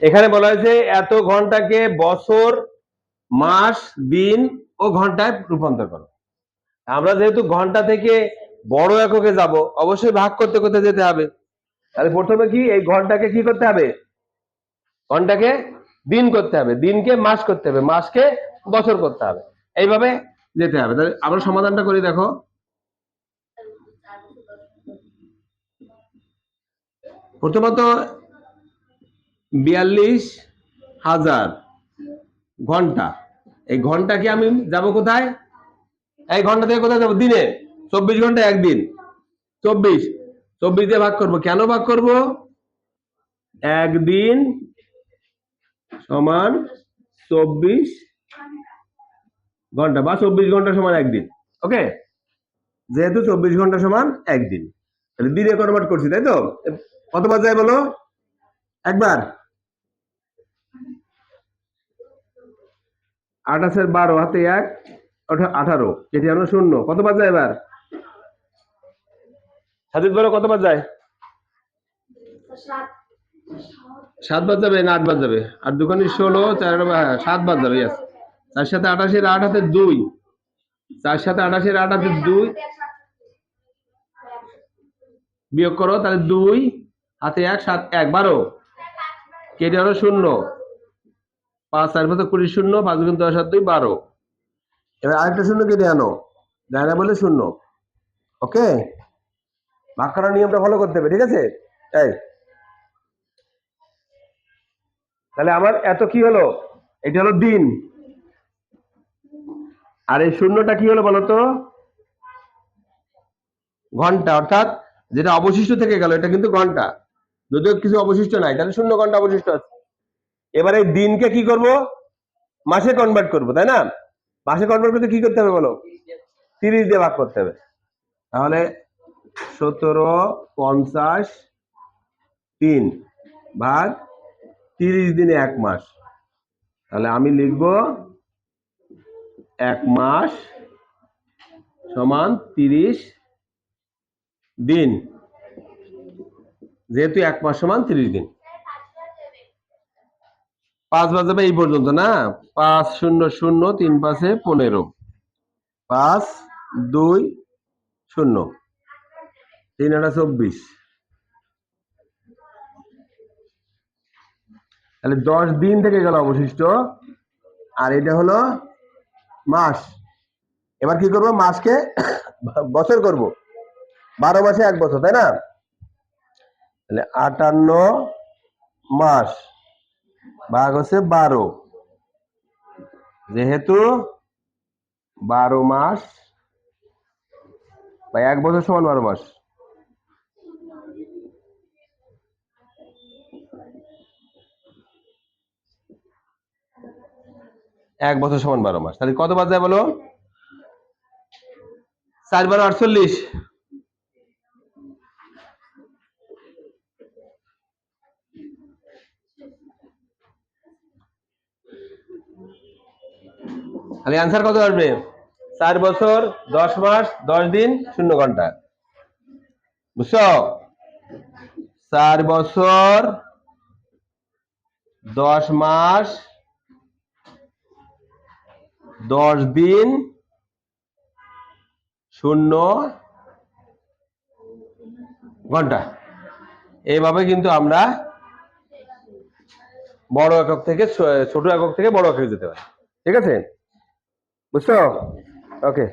এখানে বলা হয়েছে এত ঘন্টাকে বছর, মাস, দিন ও ঘন্টায় রূপান্তর করো। আমরা যেহেতু ঘণ্টা থেকে বড় এককে যাব, অবশ্যই ভাগ করতে করতে যেতে হবে। তাহলে প্রথমে কি এই ঘন্টাকে কি করতে হবে? ঘন্টাকে দিন করতে হবে, দিনকে মাস করতে হবে, মাসকে বছর করতে হবে। এইভাবে যেতে হবে। তাহলে আমরা সমাধানটা করি, দেখো। প্রথমত বিয়াল্লিশ হাজার ঘণ্টা। এই ঘন্টাকে আমি যাব কোথায়? এই ঘণ্টা থেকে কোথায় যাব? দিনে। চব্বিশ ঘণ্টা একদিন। চব্বিশ। চব্বিশ দিয়ে ভাগ করব। কেন ভাগ করব? একদিন সমান চব্বিশ ঘণ্টা বা চব্বিশ ঘণ্টা সমান একদিন। ওকে? যেহেতু চব্বিশ ঘণ্টা সমান একদিন। তাহলে দিনে কনভার্ট করছি, তাই তো? কতবার যায় বলো? একবার। আঠাশের বারো, হাতে এক আঠারো। কেটে আনো শূন্য। কতবার যায় এবার? সাতের বারো কত কতবার যায়? সাতবার যাবে, না আটবার যাবে। আর দুখানি ষোলো, চার সাত সাতবার যাবে ইয়াস তার সাথে আঠাশের আট, হাতে দুই। তার সাথে আঠাশের আট, হাতে দুই। বিয়োগ করো, তাহলে দুই, হাতে এক, সাত, এক, বারো। কেটে আনো শূন্য। পাঁচ, চার, পাঁচ কুড়ি, শূন্য, পাঁচ গুণ দশ সাত, দুই, বারো। এবার আরেকটা শূন্য কেটে আনো। যায় না বলে শূন্য। ওকে? ভাগ করার নিয়মটা ফলো করতে হবে, ঠিক আছে? এই। তাহলে আমার এত কি হলো? এটা হলো দিন। আর এই শূন্যটা কি হলো বলতো ঘণ্টা, অর্থাৎ যেটা অবশিষ্ট থেকে গেল, এটা কিন্তু ঘণ্টা। যদিও কিছু অবশিষ্ট নাই, তাহলে শূন্য ঘণ্টা অবশিষ্ট আছে। এবারে দিনকে কি করব? মাসে কনভার্ট করব, তাই না? মাসে কনভার্ট করতে কি করতে হবে বলো? তিরিশ দিয়ে ভাগ করতে হবে। তাহলে সতেরো পঞ্চাশ তিন ভাগ তিরিশ দিনে এক মাস। তাহলে আমি লিখব এক মাস সমান তিরিশ দিন। যেহেতু এক মাস সমান তিরিশ দিন। পাঁচ বাজাবে এই পর্যন্ত, না? পাঁচ শূন্য শূন্য, তিন পাঁচে পনেরো। পাঁচ, দুই, শূন্য। তিন আটা চব্বিশ। তাহলে দশ দিন থেকে গেল অবশিষ্ট। আর এটা হলো মাস। এবার কি করব? মাসকে বছর করব। বারো মাসে এক বছর, তাই না? তাহলে আটান্ন মাস। ভাগ হচ্ছে বারো। যেহেতু বারো মাস বা এক বছর সমান বারো মাস। এক বছর সমান বারো মাস। তাহলে কত বাদ বলো? চার বারো আটচল্লিশ। তাহলে অ্যান্সার কত আসবে? চার বছর, দশ মাস, দশ দিন, শূন্য ঘণ্টা। বুঝছ? চার বছর, দশ মাস, দশ দিন, শূন্য ঘণ্টা। এইভাবে কিন্তু আমরা বড় একক থেকে ছোট একক থেকে বড় একক যেতে পারি। ঠিক আছে? বুঝছ ওকে